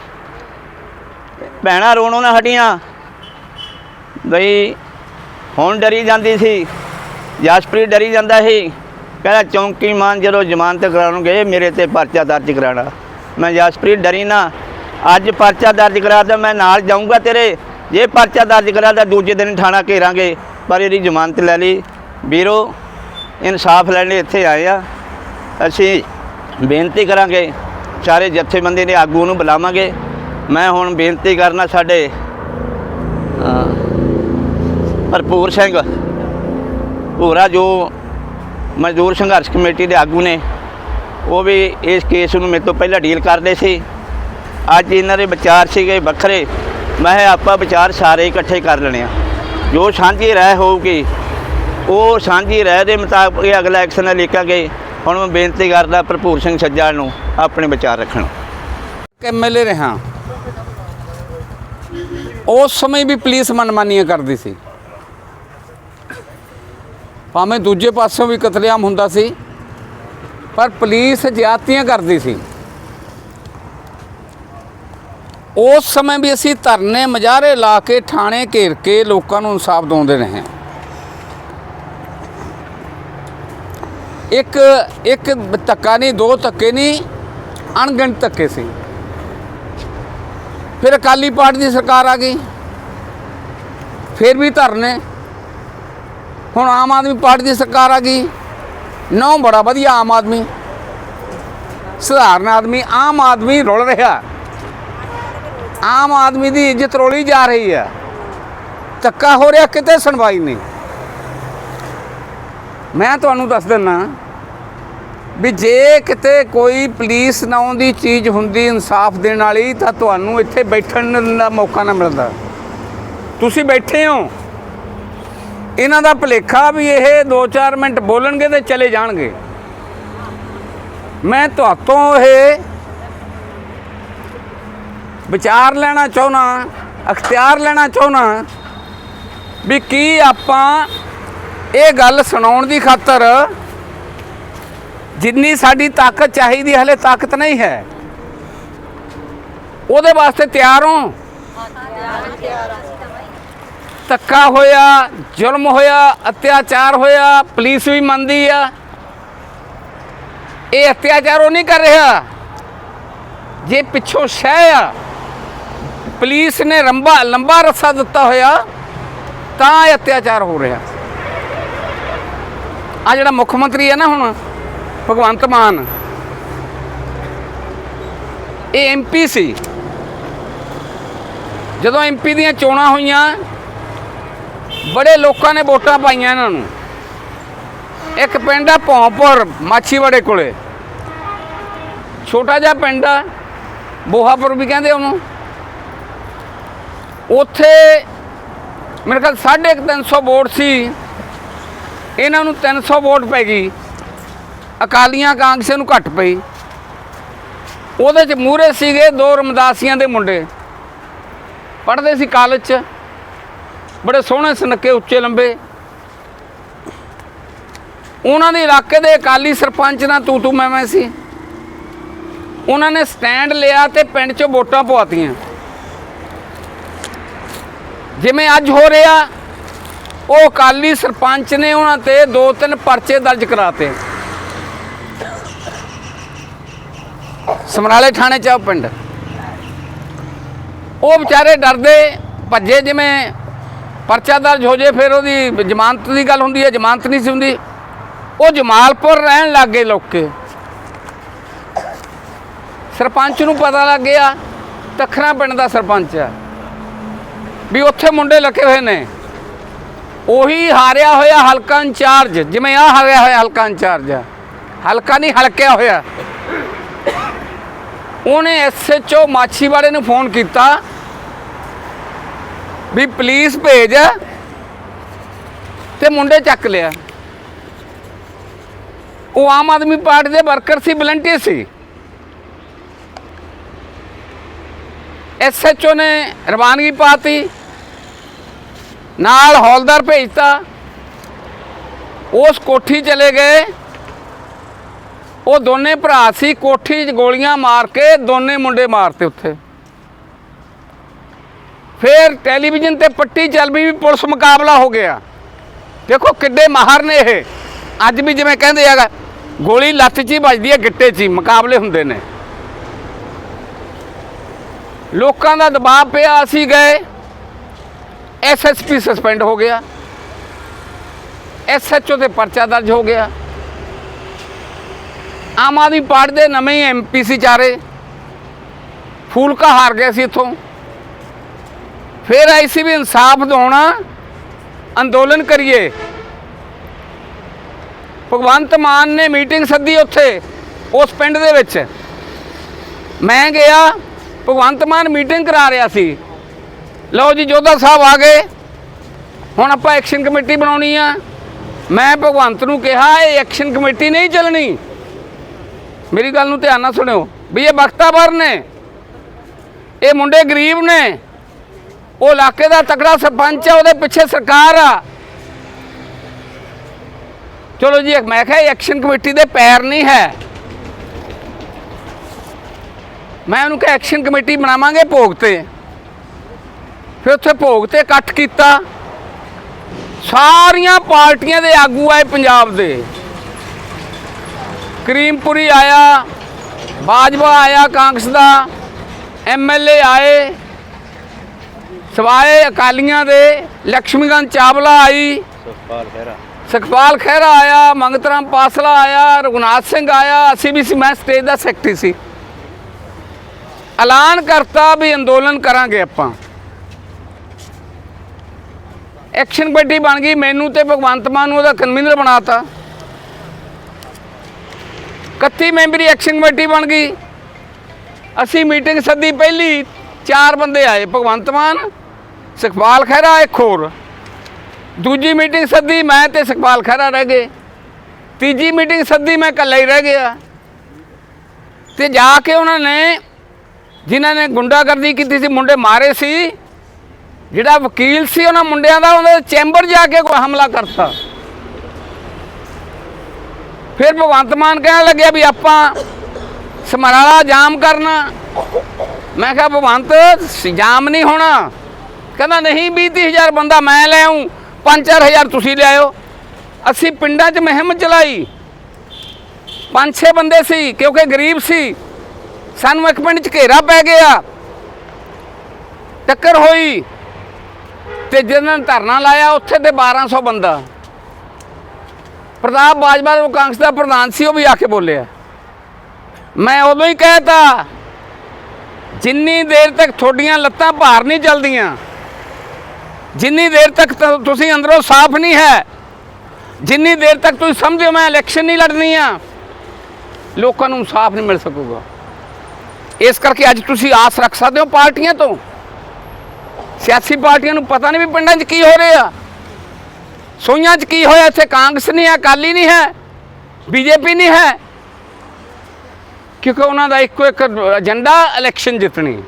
Speaker 5: ਭੈਣਾਂ ਰੋਣੋਂ ਨਾ ਹਟੀਆਂ। ਬਈ, ਹੁਣ ਡਰੀ ਜਾਂਦੀ ਸੀ। ਜਸਪ੍ਰੀਤ ਡਰੀ ਜਾਂਦਾ ਸੀ। ਕਹਿੰਦਾ, ਚੌਂਕੀ ਮਾਨ ਜਦੋਂ ਜ਼ਮਾਨਤ ਕਰਾਉਣਗੇ, ਮੇਰੇ ਤੇ ਪਰਚਾ ਦਰਜ ਕਰਾਉਣਾ। ਮੈਂ ਜਸਪ੍ਰੀਤ ਡਰੀ ਨਾ। ਅੱਜ ਪਰਚਾ ਦਰਜ ਕਰਾ ਤਾਂ ਮੈਂ ਨਾਲ ਜਾਊਂਗਾ ਤੇਰੇ। ਜੇ ਪਰਚਾ ਦਰਜ ਕਰਾ ਤਾਂ ਦੂਜੇ ਦਿਨ ਥਾਣਾ ਘੇਰਾਂਗੇ। ਪਰ ਇਹਦੀ ਜ਼ਮਾਨਤ ਲੈ ਲਈ। ਵੀਰੋ, ਇਨਸਾਫ ਲੈਣ ਲਈ ਇੱਥੇ ਆਏ ਆ। ਅਸੀਂ ਬੇਨਤੀ ਕਰਾਂਗੇ, ਸਾਰੇ ਜਥੇਬੰਦੀ ਦੇ ਆਗੂ ਨੂੰ ਬੁਲਾਵਾਂਗੇ। ਮੈਂ ਹੁਣ ਬੇਨਤੀ ਕਰਨਾ ਸਾਡੇ ਭਰਪੂਰ ਸਿੰਘ, ਭੂਰਾ ਜੋ ਮਜ਼ਦੂਰ ਸੰਘਰਸ਼ ਕਮੇਟੀ ਦੇ ਆਗੂ ਨੇ। ਉਹ ਵੀ ਇਸ ਕੇਸ ਨੂੰ ਮੇਰੇ ਤੋਂ ਪਹਿਲਾਂ ਡੀਲ ਕਰਦੇ ਸੀ। ਅੱਜ ਇਹਨਾਂ ਦੇ ਵਿਚਾਰ ਸੀਗੇ ਵੱਖਰੇ। ਮੈਂ ਆਪਾਂ ਵਿਚਾਰ ਸਾਰੇ ਇਕੱਠੇ ਕਰ ਲੈਣੇ ਆ। ਜੋ ਸਾਂਝੀ ਰਾਏ ਹੋਊਗੀ, ਉਹ ਸਾਂਝੀ ਰਾਏ ਦੇ ਮੁਤਾਬਕ ਅਗਲਾ ਐਕਸ਼ਨ ਲਿਖਾਂਗੇ ਹੁਣ ਮੈਂ ਬੇਨਤੀ ਕਰਦਾ ਭਰਪੂਰ ਸਿੰਘ ਸੱਜਣ ਨੂੰ ਆਪਣੇ ਵਿਚਾਰ ਰੱਖਣ।
Speaker 6: ਐਮਐਲਏ ਰਿਹਾ। ਉਸ ਸਮੇਂ ਵੀ ਪੁਲਿਸ ਮਨਮਾਨੀਆਂ ਕਰਦੀ ਸੀ। ਭਾਵੇਂ ਦੂਜੇ ਪਾਸਿਓਂ ਵੀ ਕਤਲੇਆਮ ਹੁੰਦਾ ਸੀ। ਪਰ ਪੁਲਿਸ ਜ਼ਿਆਦਤੀਆਂ ਕਰਦੀ ਸੀ। ਉਸ ਸਮੇਂ ਵੀ ਅਸੀਂ ਧਰਨੇ ਮਜਾਰੇ ਲਾ ਕੇ ਥਾਣੇ ਘੇਰ ਕੇ ਲੋਕਾਂ ਨੂੰ ਇਨਸਾਫ ਦਿਵਾਉਂਦੇ ਰਹੇ ਇੱਕ ਇੱਕ ਧੱਕਾ ਨਹੀਂ, ਦੋ ਧੱਕੇ ਨਹੀਂ, ਅਣਗਿਣਤ ਧੱਕੇ ਸੀ। ਫਿਰ ਅਕਾਲੀ ਪਾਰਟੀ ਦੀ ਸਰਕਾਰ ਆ ਗਈ। ਫਿਰ ਵੀ ਧਰਨੇ। ਹੁਣ ਆਮ ਆਦਮੀ ਪਾਰਟੀ ਦੀ ਸਰਕਾਰ ਆ ਗਈ। ਨੌ ਬੜਾ ਵਧੀਆ ਆਮ ਆਦਮੀ। ਸਧਾਰਨ ਆਦਮੀ, ਆਮ ਆਦਮੀ ਰੁਲ ਰਿਹਾ। ਆਮ ਆਦਮੀ ਦੀ ਇੱਜ਼ਤ ਰੋਲੀ ਜਾ ਰਹੀ ਹੈ। ਧੱਕਾ ਹੋ ਰਿਹਾ, ਕਿਤੇ ਸੁਣਵਾਈ ਨਹੀਂ। ਮੈਂ ਤੁਹਾਨੂੰ ਦੱਸ ਦਿੰਨਾ ਵੀ ਜੇ ਕਿਤੇ ਕੋਈ ਪੁਲਿਸ ਨਾਉਂ ਦੀ ਚੀਜ਼ ਹੁੰਦੀ ਇਨਸਾਫ ਦੇਣ ਵਾਲੀ, ਤਾਂ ਤੁਹਾਨੂੰ ਇੱਥੇ ਬੈਠਣ ਦਾ ਮੌਕਾ ਨਾ ਮਿਲਦਾ। ਤੁਸੀਂ ਬੈਠੇ ਹੋ। ਇਹਨਾਂ ਦਾ ਭਲੇਖਾ ਵੀ ਇਹ 2-4 ਮਿੰਟ ਬੋਲਣਗੇ ਤੇ ਚਲੇ ਜਾਣਗੇ। ਮੈਂ ਤੁਹਾਤੋਂ ਇਹ ਵਿਚਾਰ ਲੈਣਾ ਚਾਹੁੰਨਾ, ਅਖਤਿਆਰ ਲੈਣਾ ਚਾਹੁੰਨਾ ਵੀ ਕੀ ਆਪਾਂ ਇਹ ਗੱਲ ਸੁਣਾਉਣ ਦੀ ਖਾਤਰ ਜਿੰਨੀ ਸਾਡੀ ਤਾਕਤ ਚਾਹੀਦੀ ਹਲੇ ਤਾਕਤ ਨਹੀਂ ਹੈ। ਉਹਦੇ ਵਾਸਤੇ ਤਿਆਰ ਹੋ। ਧੱਕਾ ਹੋਇਆ, ਜ਼ੁਲਮ ਹੋਇਆ, ਅਤਿਆਚਾਰ ਹੋਇਆ, ਪੁਲਿਸ ਵੀ ਮੰਨਦੀ ਆ। ਇਹ ਅਤਿਆਚਾਰ ਉਹ ਨਹੀਂ ਕਰ ਰਿਹਾ। ਜੇ ਪਿੱਛੋਂ ਸ਼ਹਿ ਆ, ਪੁਲਿਸ ਨੇ ਲੰਬਾ ਲੰਬਾ ਰੱਸਾ ਦਿੱਤਾ ਹੋਇਆ, ਤਾਂ ਇਹ ਅਤਿਆਚਾਰ ਹੋ ਰਿਹਾ। ਆ ਜਿਹੜਾ ਮੁੱਖ ਮੰਤਰੀ ਹੈ ਨਾ ਹੁਣ, ਭਗਵੰਤ ਮਾਨ, ਇਹ ਐਮਪੀ ਸੀ। ਜਦੋਂ ਐਮਪੀ ਦੀਆਂ ਚੋਣਾਂ ਹੋਈਆਂ ਬੜੇ ਲੋਕਾਂ ਨੇ ਵੋਟਾਂ ਪਾਈਆਂ ਇਹਨਾਂ ਨੂੰ। ਇੱਕ ਪਿੰਡ ਆ ਭੌਂਪੁਰ, ਮਾਛੀਵਾੜੇ ਕੋਲੇ। ਛੋਟਾ ਜਿਹਾ ਪਿੰਡ ਆ, ਬੋਹਾਪੁਰ ਵੀ ਕਹਿੰਦੇ ਉਹਨੂੰ। ਉੱਥੇ ਮੇਰੇ ਖਿਆਲ 350 ਵੋਟ ਸੀ। ਇਹਨਾਂ ਨੂੰ 300 ਵੋਟ ਪੈ ਗਈ। ਅਕਾਲੀਆਂ ਕਾਂਗਰਸੀਆਂ ਨੂੰ ਘੱਟ ਪਈ। ਉਹਦੇ ਚ ਮੂਹਰੇ ਸੀਗੇ ਦੋ ਰਮਦਾਸੀਆਂ ਦੇ ਮੁੰਡੇ। ਪੜ੍ਹਦੇ ਸੀ ਕਾਲਜ ਚ। ਬੜੇ ਸੋਹਣੇ ਸੁਨੱਖੇ, ਉੱਚੇ, ਲੰਬੇ। ਉਹਨਾਂ ਦੇ ਇਲਾਕੇ ਦੇ ਅਕਾਲੀ ਸਰਪੰਚ ਨਾਲ ਤੂੰ ਤੂੰ ਮੈਂ ਮੈਂ ਸੀ। ਉਹਨਾਂ ਨੇ ਸਟੈਂਡ ਲਿਆ ਤੇ ਪਿੰਡ 'ਚ ਵੋਟਾਂ ਪਵਾਤੀਆਂ। ਜਿਵੇਂ ਅੱਜ ਹੋ ਰਿਹਾ, ਉਹ ਅਕਾਲੀ ਸਰਪੰਚ ਨੇ ਉਹਨਾਂ ਤੇ ਦੋ ਤਿੰਨ ਪਰਚੇ ਦਰਜ ਕਰਾਤੇ। ਸਮਰਾਲੇ ਥਾਣੇ 'ਚ ਆ ਉਹ ਪਿੰਡ। ਉਹ ਵਿਚਾਰੇ ਡਰਦੇ, ਭੱਜੇ ਜਿਵੇਂ ਪਰਚਾ ਦਰਜ ਹੋ ਜੇ, ਫਿਰ ਉਹਦੀ ਜ਼ਮਾਨਤ ਦੀ ਗੱਲ ਹੁੰਦੀ ਹੈ, ਜ਼ਮਾਨਤ ਨਹੀਂ ਸੀ ਹੁੰਦੀ। ਉਹ ਜਮਾਲਪੁਰ ਰਹਿਣ ਲੱਗ ਗਏ ਲੋਕੇ। ਸਰਪੰਚ ਨੂੰ ਪਤਾ ਲੱਗ ਗਿਆ, ਤਖਰਾ ਪਿੰਡ ਦਾ ਸਰਪੰਚ ਆ ਵੀ ਉੱਥੇ ਮੁੰਡੇ ਲੱਗੇ ਹੋਏ ਨੇ। ਉਹੀ ਹਾਰਿਆ ਹੋਇਆ ਹਲਕਾ ਇੰਚਾਰਜ, ਜਿਵੇਂ ਆ ਹਾਰਿਆ ਹੋਇਆ ਹਲਕਾ ਇੰਚਾਰਜ ਆ ਹਲਕਾ ਨਹੀਂ, ਹਲਕਿਆ ਹੋਇਆ। ਉਹਨੇ ਐਸਐਚਓ ਮਾਛੀਵਾੜੇ ਨੂੰ ਫੋਨ ਕੀਤਾ। ਵੀ ਪੁਲਿਸ ਭੇਜ ਤੇ ਮੁੰਡੇ ਚੱਕ ਲਿਆ। ਉਹ ਆਮ ਆਦਮੀ ਪਾਰਟੀ ਦੇ ਵਰਕਰ ਸੀ, ਵਲੰਟੀਅਰ ਸੀ। ਐਸਐਚਓ ਨੇ ਰਵਾਨਗੀ ਪਾਤੀ, ਨਾਲ ਹੌਲਦਾਰ ਭੇਜਤਾ। ਉਸ ਕੋਠੀ ਚਲੇ ਗਏ। ਉਹ ਦੋਨੇ ਭਰਾ ਸੀ, ਕੋਠੀ 'ਚ ਗੋਲੀਆਂ ਮਾਰ ਕੇ ਦੋਨੇ ਮੁੰਡੇ ਮਾਰਤੇ ਉੱਥੇ। ਫਿਰ ਟੈਲੀਵਿਜ਼ਨ ਤੇ ਪੱਟੀ ਚੱਲ ਵੀ ਪੁਲਿਸ ਮੁਕਾਬਲਾ ਹੋ ਗਿਆ। ਦੇਖੋ ਕਿੱਡੇ ਮਾਹਰ ਨੇ ਇਹ। ਅੱਜ ਵੀ ਜਿਵੇਂ ਕਹਿੰਦੇ ਹੈਗਾ ਗੋਲੀ ਲੱਤ 'ਚ ਹੀ ਵੱਜਦੀ ਹੈ, ਗਿੱਟੇ 'ਚ ਹੀ ਮੁਕਾਬਲੇ ਹੁੰਦੇ ਨੇ। ਲੋਕਾਂ ਦਾ ਦਬਾਅ ਪਿਆ, ਅਸੀਂ ਗਏ। ਐਸਐਸਪੀ ਸਸਪੈਂਡ ਹੋ ਗਿਆ। ਐਸਐਚਓ ਤੇ ਪਰਚਾ ਦਰਜ ਹੋ ਗਿਆ। ਆਮ ਆਦਮੀ ਪਾਰਟੀ ਦੇ ਨਵੇਂ ਐਮਪੀ ਸੀ ਚਾਰੇ। ਫੂਲਕਾ ਹਾਰ ਗਏ ਸੀ ਇੱਥੋਂ। ਫਿਰ ਆਈ ਸੀ ਵੀ ਇਨਸਾਫ ਦਿਵਾਉਣਾ, ਅੰਦੋਲਨ ਕਰੀਏ। ਭਗਵੰਤ ਮਾਨ ਨੇ ਮੀਟਿੰਗ ਸੱਦੀ ਉੱਥੇ, ਉਸ ਪਿੰਡ ਦੇ ਵਿੱਚ। ਮੈਂ ਗਿਆ, ਭਗਵੰਤ ਮਾਨ ਮੀਟਿੰਗ ਕਰਾ ਰਿਹਾ ਸੀ। ਲਓ ਜੀ, ਜੋਧਾ ਸਾਹਿਬ ਆ ਗਏ। ਹੁਣ ਆਪਾਂ ਐਕਸ਼ਨ ਕਮੇਟੀ ਬਣਾਉਣੀ ਆ। ਮੈਂ ਭਗਵੰਤ ਨੂੰ ਕਿਹਾ, ਇਹ ਐਕਸ਼ਨ ਕਮੇਟੀ ਨਹੀਂ ਚੱਲਣੀ। ਮੇਰੀ ਗੱਲ ਨੂੰ ਧਿਆਨ ਨਾਲ ਸੁਣਿਓ। ਵੀ ਇਹ ਬਖਤਾਵਰ ਨੇ। ਇਹ ਮੁੰਡੇ ਗਰੀਬ ਨੇ। ਉਹ ਇਲਾਕੇ ਦਾ ਤਕੜਾ ਸਰਪੰਚ ਆ, ਉਹਦੇ ਪਿੱਛੇ ਸਰਕਾਰ ਆ। ਚਲੋ ਜੀ, ਮੈਂ ਕਿਹਾ ਐਕਸ਼ਨ ਕਮੇਟੀ ਦੇ ਪੈਰ ਨਹੀਂ ਹੈ। ਮੈਂ ਉਹਨੂੰ ਕਿਹਾ, ਐਕਸ਼ਨ ਕਮੇਟੀ ਬਣਾਵਾਂਗੇ ਭੋਗ ਤੇ। ਫਿਰ ਉੱਥੇ ਭੋਗ ਤੇ ਇਕੱਠ ਕੀਤਾ। ਸਾਰੀਆਂ ਪਾਰਟੀਆਂ ਦੇ ਆਗੂ ਆਏ ਪੰਜਾਬ ਦੇ। ਕਰੀਮਪੁਰੀ ਆਇਆ, ਬਾਜਵਾ ਆਇਆ ਕਾਂਗਰਸ ਦਾ ਐਮਐਲਏ ਆਏ। ਸਵਾਏ ਅਕਾਲੀਆਂ ਦੇ ਲక్ష్ਮੀਕਾਂਤ ਚਾਵਲਾ ਆਈ। ਸੁਖਪਾਲ ਖਹਿਰਾ। ਆਇਆ ਮੰਗਤਰਾਮ ਪਾਸਲਾ ਆਇਆ ਰਘੁਨਾਥ ਸਿੰਘ ਆਇਆ ਅਸੀਂ ਵੀ ਸੀ ਮੈਂ ਸਟੇਜ ਦਾ ਸੈਕਟਰੀ ਸੀ। ਐਲਾਨ ਕਰਤਾ ਵੀ ਅੰਦੋਲਨ ਕਰਾਂਗੇ ਆਪਾਂ। ਐਕਸ਼ਨ ਕਮੇਟੀ ਬਣ ਗਈ ਮੈਨੂੰ ਤੇ ਭਗਵੰਤ ਮਾਨ ਨੂੰ ਉਹਦਾ ਕਨਵੀਨਰ ਬਣਾਤਾ। 31 ਮੈਂਬਰੀ ਐਕਸ਼ਨ ਕਮੇਟੀ ਬਣ ਗਈ। ਅਸੀਂ ਮੀਟਿੰਗ ਸੱਦੀ ਪਹਿਲੀ ਚਾਰ ਬੰਦੇ ਆਏ ਭਗਵੰਤ ਮਾਨ ਸੁਖਪਾਲ ਖਹਿਰਾ ਇੱਕ ਹੋਰ। ਦੂਜੀ ਮੀਟਿੰਗ ਸੱਦੀ ਮੈਂ ਤੇ ਸੁਖਪਾਲ ਖਹਿਰਾ ਰਹਿ ਗਏ। ਤੀਜੀ ਮੀਟਿੰਗ ਸੱਦੀ ਮੈਂ ਇਕੱਲਾ ਹੀ ਰਹਿ ਗਿਆ। ਤੇ ਜਾ ਕੇ ਉਹਨਾਂ ਨੇ, ਜਿਨ੍ਹਾਂ ਨੇ ਗੁੰਡਾਗਰਦੀ ਕੀਤੀ ਸੀ, ਮੁੰਡੇ ਮਾਰੇ ਸੀ। ਜਿਹੜਾ ਵਕੀਲ ਸੀ ਉਹਨਾਂ ਮੁੰਡਿਆਂ ਦਾ ਉਹਨਾਂ ਦੇ ਚੈਂਬਰ ਜਾ ਕੇ ਕੋਈ ਹਮਲਾ ਕਰਤਾ। ਫਿਰ ਭਗਵੰਤ ਮਾਨ ਕਹਿਣ ਲੱਗਿਆ ਵੀ ਆਪਾਂ ਸਮਰਾਲਾ ਜਾਮ ਕਰਨਾ। ਮੈਂ ਕਿਹਾ, ਭਗਵੰਤ ਜਾਮ ਨਹੀਂ ਹੋਣਾ। ਕਹਿੰਦਾ, ਨਹੀਂ 20 ਹਜ਼ਾਰ ਬੰਦਾ ਮੈਂ ਲੈ ਆਉਂ 5-4000 ਤੁਸੀਂ ਲਿਆਇਓ ਅਸੀਂ ਪਿੰਡਾਂ 'ਚ ਮੁਹਿੰਮ ਚਲਾਈ। ਪੰਜ ਛੇ ਬੰਦੇ ਸੀ, ਕਿਉਂਕਿ ਗਰੀਬ ਸੀ। ਸਾਨੂੰ ਇੱਕ ਪਿੰਡ 'ਚ ਘੇਰਾ ਪੈ ਗਿਆ। ਟੱਕਰ ਹੋਈ ਤੇ ਜਿਹਨਾਂ ਨੇ ਧਰਨਾ ਲਾਇਆ, ਉੱਥੇ ਤੇ 1200 ਬੰਦਾ। ਪ੍ਰਤਾਪ ਬਾਜਵਾ, ਉਹ ਕਾਂਗਰਸ ਦਾ ਪ੍ਰਧਾਨ ਸੀ, ਉਹ ਵੀ ਆ ਕੇ ਬੋਲਿਆ। ਮੈਂ ਉਦੋਂ ਹੀ ਕਹਿਤਾ ਜਿੰਨੀ ਦੇਰ ਤੱਕ ਤੁਹਾਡੀਆਂ ਲੱਤਾਂ ਭਾਰ ਨਹੀਂ ਚੱਲਦੀਆਂ ਜਿੰਨੀ ਦੇਰ ਤੱਕ ਤੁਸੀਂ ਅੰਦਰੋਂ ਸਾਫ਼ ਨਹੀਂ ਹੈ, ਜਿੰਨੀ ਦੇਰ ਤੱਕ ਤੁਸੀਂ ਸਮਝੋ ਮੈਂ ਇਲੈਕਸ਼ਨ ਨਹੀਂ ਲੜਨੀ ਆ, ਲੋਕਾਂ ਨੂੰ ਇਨਸਾਫ ਨਹੀਂ ਮਿਲ ਸਕੂਗਾ। ਇਸ ਕਰਕੇ ਅੱਜ ਤੁਸੀਂ ਆਸ ਰੱਖ ਸਕਦੇ ਹੋ ਪਾਰਟੀਆਂ ਤੋਂ। ਸਿਆਸੀ ਪਾਰਟੀਆਂ ਨੂੰ ਪਤਾ ਨਹੀਂ ਵੀ ਪਿੰਡਾਂ 'ਚ ਕੀ ਹੋ ਰਿਹਾ ਸੋਈਆਂ 'ਚ ਕੀ ਹੋਇਆ ਇੱਥੇ? ਕਾਂਗਰਸ ਨਹੀਂ ਹੈ, ਅਕਾਲੀ ਨਹੀਂ ਹੈ, ਬੀਜੇਪੀ ਨਹੀਂ ਹੈ। ਕਿਉਂਕਿ ਉਹਨਾਂ ਦਾ ਇੱਕੋ ਇੱਕ ਏਜੰਡਾ ਇਲੈਕਸ਼ਨ ਜਿੱਤਣੀ।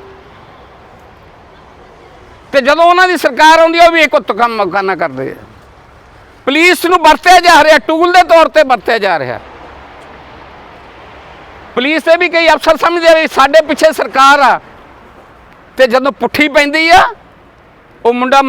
Speaker 6: ਤੇ ਜਦੋਂ ਉਹਨਾਂ ਦੀ ਸਰਕਾਰ ਆਉਂਦੀ ਉਹ ਵੀ ਇੱਕ ਉੱਤ ਕੰਮ ਮਕਾਨਾ ਕਰਦੇ। ਆ ਪੁਲਿਸ ਨੂੰ ਵਰਤਿਆ ਜਾ ਰਿਹਾ, ਟੂਲ ਦੇ ਤੌਰ ਤੇ ਵਰਤਿਆ ਜਾ ਰਿਹਾ। ਪੁਲਿਸ ਦੇ ਵੀ ਕਈ ਅਫਸਰ ਸਮਝਦੇ ਆ ਸਾਡੇ ਪਿੱਛੇ ਸਰਕਾਰ ਆ, ਤੇ ਜਦੋਂ ਪੁੱਠੀ ਪੈਂਦੀ ਆ, ਉਹ ਮੁੰਡਾ